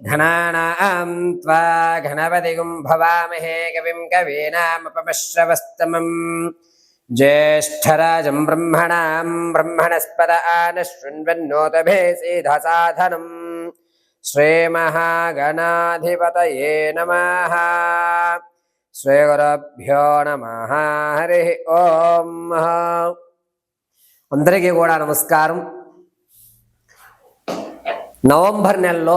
घनानां त्वा घनपतिगुं भवामहे कविं कवीनामपमश्रवस्तमम् ज्येष्ठराजं ब्रह्मणां ब्रह्मणस्पद आनशृण्वन्नोतभेसीधसाधनम् श्रीमहागणाधिपतये नमः శ్రీగురభ్యో నమ హరి ఓం అందరికీ కూడా నమస్కారం నవంబర్ నెలలో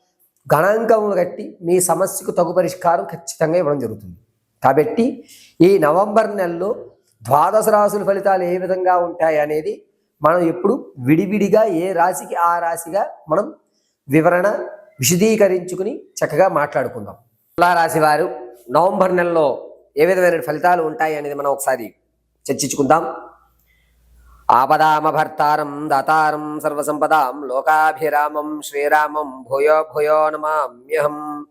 గణాంకమును కట్టి మీ సమస్యకు తగు పరిష్కారం ఖచ్చితంగా ఇవ్వడం జరుగుతుంది. కాబట్టి ఈ నవంబర్ నెలలో ద్వాదశ రాశుల ఫలితాలు ఏ విధంగా ఉంటాయి అనేది మనం ఎప్పుడు విడివిడిగా ఏ రాశికి ఆ రాశిగా మనం వివరణ విశదీకరించుకుని చక్కగా మాట్లాడుకుందాం. తులా రాశి వారు నవంబర్ నెలలో ఏ విధమైన ఫలితాలు ఉంటాయి అనేది మనం ఒకసారి చర్చించుకుందాం. ఆపదామభర్తారం దాతారం సర్వసంపదాం లోకాభిరామం శ్రీరామం భూయో భూయో నమామ్యహం.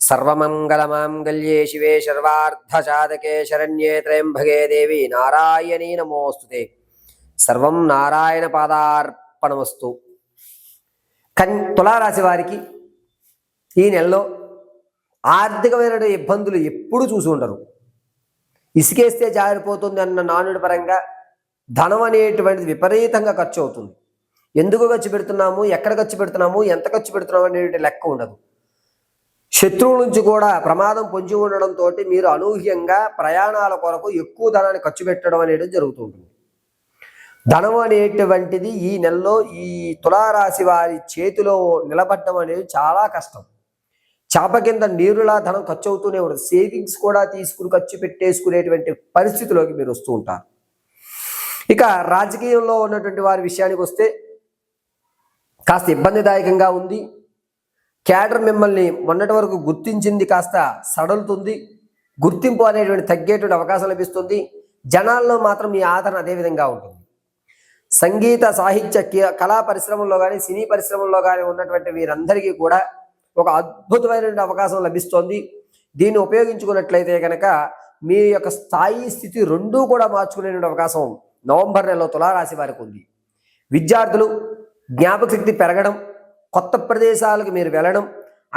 సర్వమంగళమాంగళ్యే శివే సర్వార్ధసాధకే శరణ్యే త్రయంభగే దేవి నారాయణీ నమోస్తుతే సర్వం నారాయణ పాదార్పణమస్తు. కన్ తులారాశి వారికి ఈ నెలలో ఆర్థికమైన ఇబ్బందులు ఎప్పుడు చూసి ఉండరు. ఇసుకేస్తే జారిపోతుంది అన్న నానుడి పరంగా ధనం అనేటువంటిది విపరీతంగా ఖర్చు అవుతుంది. ఎందుకు ఖర్చు పెడుతున్నాము? ఎక్కడ ఖర్చు పెడుతున్నాము? ఎంత ఖర్చు పెడుతున్నాము అనేటువంటి లెక్క ఉండదు. శత్రువు నుంచి కూడా ప్రమాదం పొంచి ఉండడంతో మీరు అనూహ్యంగా ప్రయాణాల కొరకు ఎక్కువ ధనాన్ని ఖర్చు పెట్టడం అనేది జరుగుతుంటుంది. ధనం అనేటువంటిది ఈ నెలలో ఈ తులారాశి వారి చేతిలో నిలబడడం అనేది చాలా కష్టం. చేప కింద నీరులా ధనం ఖర్చు అవుతూనే ఉండదు సేవింగ్స్ కూడా తీసుకుని ఖర్చు పెట్టేసుకునేటువంటి పరిస్థితిలోకి మీరు వస్తూ ఉంటారు. ఇక రాజకీయంలో ఉన్నటువంటి వారి విషయానికి వస్తే కాస్త ఇబ్బందిదాయకంగా ఉంది. క్యాడర్ మిమ్మల్ని మొన్నటి వరకు గుర్తించింది కాస్త సడలుతుంది. గుర్తింపు అనేటువంటి తగ్గేటువంటి అవకాశం లభిస్తుంది. జనాల్లో మాత్రం మీ ఆదరణ అదే విధంగా ఉంటుంది. సంగీత సాహిత్య కళా పరిశ్రమల్లో కానీ సినీ పరిశ్రమల్లో కానీ ఉన్నటువంటి వీరందరికీ కూడా ఒక అద్భుతమైనటువంటి అవకాశం లభిస్తోంది. దీన్ని ఉపయోగించుకున్నట్లయితే కనుక మీ యొక్క స్థాయి స్థితి రెండూ కూడా మార్చుకునేటువంటి అవకాశం నవంబర్ నెలలో తులారాశి వారికి ఉంది. విద్యార్థులు జ్ఞాపక శక్తి పెరగడం కొత్త ప్రదేశాలకు మీరు వెళ్ళడం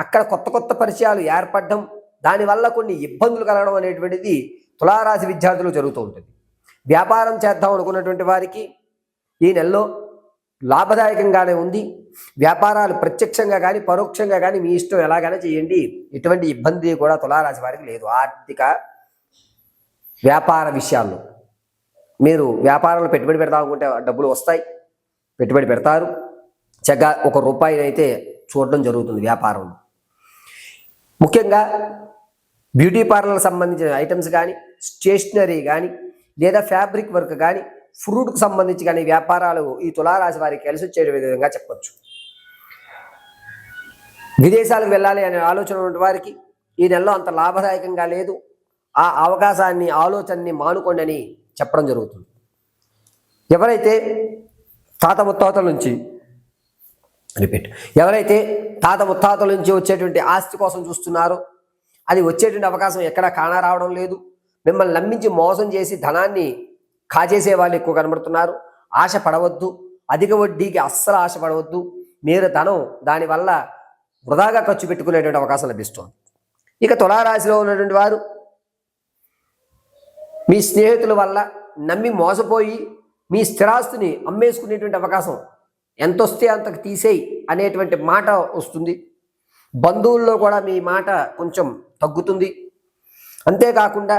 అక్కడ కొత్త కొత్త పరిచయాలు ఏర్పడడం దానివల్ల కొన్ని ఇబ్బందులు కలగడం అనేటువంటిది తులారాశి విద్యార్థులు జరుగుతూ ఉంటుంది. వ్యాపారం చేద్దాం అనుకున్నటువంటి వారికి ఈ నెలలో లాభదాయకంగానే ఉంది. వ్యాపారాలు ప్రత్యక్షంగా కానీ పరోక్షంగా కానీ మీ ఇష్టం ఎలాగైనా చేయండి. ఎటువంటి ఇబ్బంది కూడా తులారాశి వారికి లేదు. ఆర్థిక వ్యాపార విషయాల్లో. మీరు వ్యాపారంలో పెట్టుబడి పెడదాం అనుకుంటే డబ్బులు వస్తాయి. పెట్టుబడి పెడతారు. చక్కగా ఒక రూపాయి అయితే చూడడం జరుగుతుంది వ్యాపారంలో. ముఖ్యంగా బ్యూటీ పార్లర్ సంబంధించిన ఐటమ్స్ కానీ స్టేషనరీ కానీ లేదా ఫ్యాబ్రిక్ వర్క్ కానీ ఫ్రూట్కు సంబంధించి కానీ వ్యాపారాలు ఈ తులారాశి వారికి కలిసి వచ్చే విధంగా చెప్పచ్చు. విదేశాలకు వెళ్ళాలి అనే ఆలోచన ఉన్న వారికి ఈ నెలలో అంత లాభదాయకంగా లేదు. ఆ అవకాశాన్ని ఆలోచనని మానుకోండి అని చెప్పడం జరుగుతుంది. ఎవరైతే తాత ముత్తాతల నుంచి రిపీట్ ఎవరైతే తాత ముత్తాతల నుంచి వచ్చేటువంటి ఆస్తి కోసం చూస్తున్నారో అది వచ్చేటువంటి అవకాశం ఎక్కడా కానరావడం లేదు. మిమ్మల్ని నమ్మించి మోసం చేసి ధనాన్ని కాజేసే వాళ్ళు ఎక్కువ కనబడుతున్నారు. ఆశ పడవద్దు. అధిక వడ్డీకి అస్సలు ఆశ పడవద్దు. మీరు ధనం దానివల్ల వృధాగా ఖర్చు పెట్టుకునేటువంటి అవకాశం లభిస్తుంది. ఇక తులారాశిలో ఉన్నటువంటి వారు మీ స్నేహితుల వల్ల నమ్మి మోసపోయి మీ స్థిరాస్తిని అమ్మేసుకునేటువంటి అవకాశం ఎంత వస్తే అంతకు తీసేయి అనేటువంటి మాట వస్తుంది. బంధువుల్లో కూడా మీ మాట కొంచెం తగ్గుతుంది. అంతేకాకుండా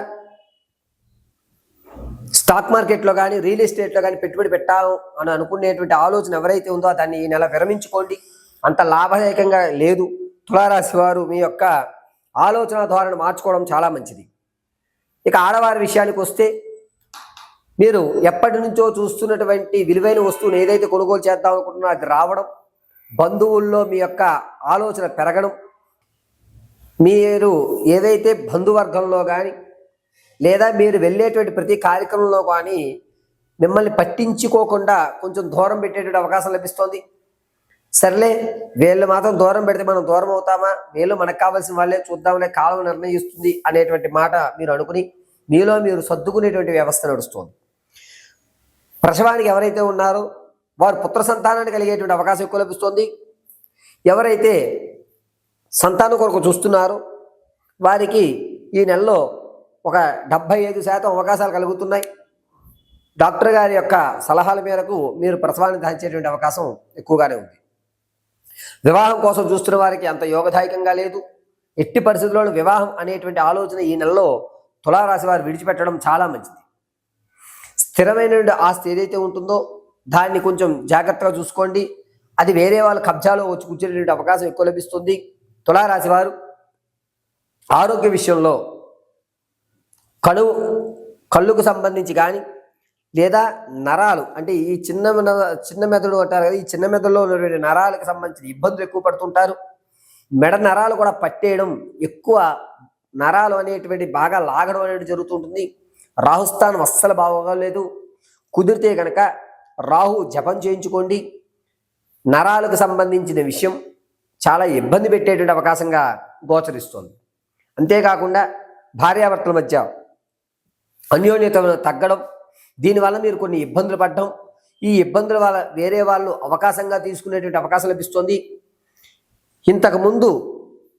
స్టాక్ మార్కెట్లో కానీ రియల్ ఎస్టేట్లో కానీ పెట్టుబడి పెట్టాము అని అనుకునేటువంటి ఆలోచన ఎవరైతే ఉందో దాన్ని ఈ నెల విరమించుకోండి. అంత లాభదాయకంగా లేదు. తులారాశి వారు మీ యొక్క ఆలోచన ధోరణి మార్చుకోవడం చాలా మంచిది. ఇక ఆడవారి విషయానికి వస్తే మీరు ఎప్పటి నుంచో చూస్తున్నటువంటి విలువైన వస్తువును ఏదైతే కొనుగోలు చేద్దాం అనుకుంటున్నా అది రావడం బంధువుల్లో మీ యొక్క ఆలోచన పెరగడం మీరు ఏదైతే బంధువర్గంలో కానీ లేదా మీరు వెళ్ళేటువంటి ప్రతి కార్యక్రమంలో కానీ మిమ్మల్ని పట్టించుకోకుండా కొంచెం దూరం పెట్టేటువంటి అవకాశం లభిస్తోంది. సర్లే వీళ్ళు మాత్రం దూరం పెడితే మనం దూరం అవుతామా? వీళ్ళు మనకు కావాల్సిన వాళ్ళే చూద్దాంలే కాలం నిర్ణయిస్తుంది అనేటువంటి మాట మీరు అనుకుని మీలో మీరు సర్దుకునేటువంటి వ్యవస్థ నడుస్తుంది. ప్రసవానికి ఎవరైతే ఉన్నారో వారు పుత్ర సంతానాన్ని కలిగేటువంటి అవకాశం ఎక్కువ లభిస్తుంది. ఎవరైతే సంతానం కొరకు చూస్తున్నారో వారికి ఈ నెలలో ఒక డెబ్భై ఐదు శాతం అవకాశాలు కలుగుతున్నాయి. డాక్టర్ గారి యొక్క సలహాల మేరకు మీరు ప్రసవాన్ని దాచేటువంటి అవకాశం ఎక్కువగానే ఉంది. వివాహం కోసం చూస్తున్న వారికి అంత యోగదాయకంగా లేదు. ఎట్టి పరిస్థితుల్లో వివాహం అనేటువంటి ఆలోచన ఈ నెలలో తులారాశి వారు విడిచిపెట్టడం చాలా మంచిది. స్థిరమైన ఆస్తి ఏదైతే ఉంటుందో దాన్ని కొంచెం జాగ్రత్తగా చూసుకోండి. అది వేరే వాళ్ళ కబ్జాలో వచ్చి కూర్చునేటువంటి అవకాశం ఎక్కువ లభిస్తుంది. తులారాశి వారు ఆరోగ్య విషయంలో కడు కళ్ళుకు సంబంధించి కానీ లేదా నరాలు. అంటే ఈ చిన్న చిన్న మెదడు అంటారు కదా ఈ చిన్న మెదడులో ఉన్నటువంటి నరాలకు సంబంధించిన ఇబ్బందులు ఎక్కువ పడుతుంటారు. మెడ నరాలు కూడా పట్టేయడం ఎక్కువ నరాలు అనేటువంటి బాగా లాగడం అనేది జరుగుతుంటుంది. రాహుస్థానం అస్సలు బాగోలేదు. కుదిరితే కనుక రాహు జపం చేయించుకోండి. నరాలకు సంబంధించిన విషయం చాలా ఇబ్బంది పెట్టేటువంటి అవకాశంగా గోచరిస్తుంది. అంతేకాకుండా భార్యాభర్తల మధ్య అన్యోన్యత తగ్గడం దీనివల్ల మీరు కొన్ని ఇబ్బందులు పడడం. ఈ ఇబ్బందుల వల్ల వేరే వాళ్ళు అవకాశంగా తీసుకునేటువంటి అవకాశం లభిస్తుంది. ఇంతకుముందు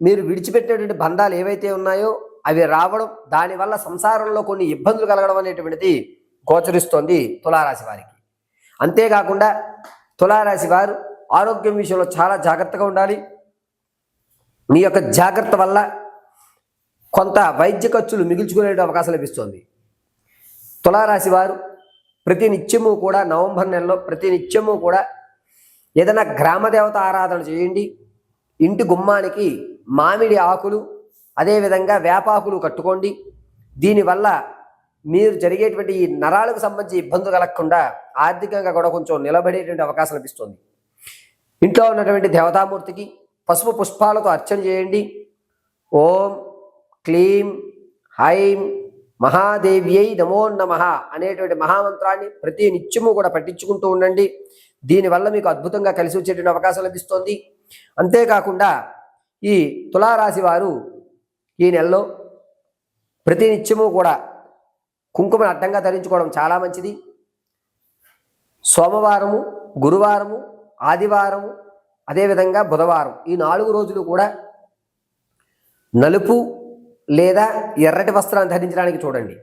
మీరు విడిచిపెట్టినటువంటి బంధాలు ఏవైతే ఉన్నాయో అవి రావడం దానివల్ల సంసారంలో కొన్ని ఇబ్బందులు కలగడం అనేటువంటిది గోచరిస్తోంది తులారాశి వారికి. అంతేకాకుండా తులారాశి వారు ఆరోగ్యం విషయంలో చాలా జాగ్రత్తగా ఉండాలి. మీ యొక్క జాగ్రత్త వల్ల కొంత వైద్య ఖర్చులు మిగిల్చుకునే అవకాశం లభిస్తుంది. తులారాశి వారు ప్రతి నిత్యము కూడా నవంబర్ నెలలో ప్రతి నిత్యము కూడా ఏదైనా గ్రామ దేవత ఆరాధన చేయండి. ఇంటి గుమ్మానికి మామిడి ఆకులు అదేవిధంగా వేపాకులు కట్టుకోండి. దీనివల్ల మీరు జరిగేటువంటి ఈ నరాలకు సంబంధించి ఇబ్బందులు కలగకుండా ఆర్థికంగా కూడా కొంచెం నిలబడేటువంటి అవకాశం లభిస్తుంది. ఇంట్లో ఉన్నటువంటి దేవతామూర్తికి పసుపు పుష్పాలతో అర్చన చేయండి. ఓం క్లీం హైం మహాదేవ్యై నమో నమ అనేటువంటి మహామంత్రాన్ని ప్రతి నిత్యము కూడా పట్టించుకుంటూ ఉండండి. దీనివల్ల మీకు అద్భుతంగా కలిసి వచ్చేటువంటి అవకాశం లభిస్తుంది. అంతేకాకుండా ఈ తులారాశి వారు ఈ నెలలో ప్రతి నిత్యము కూడా కుంకుమను అడ్డంగా ధరించుకోవడం చాలా మంచిది. సోమవారము గురువారము ఆదివారము అదేవిధంగా బుధవారం ఈ నాలుగు రోజులు కూడా నలుపు లేదా ఎర్రటి వస్త్రాన్ని ధరించడానికి చూడండి.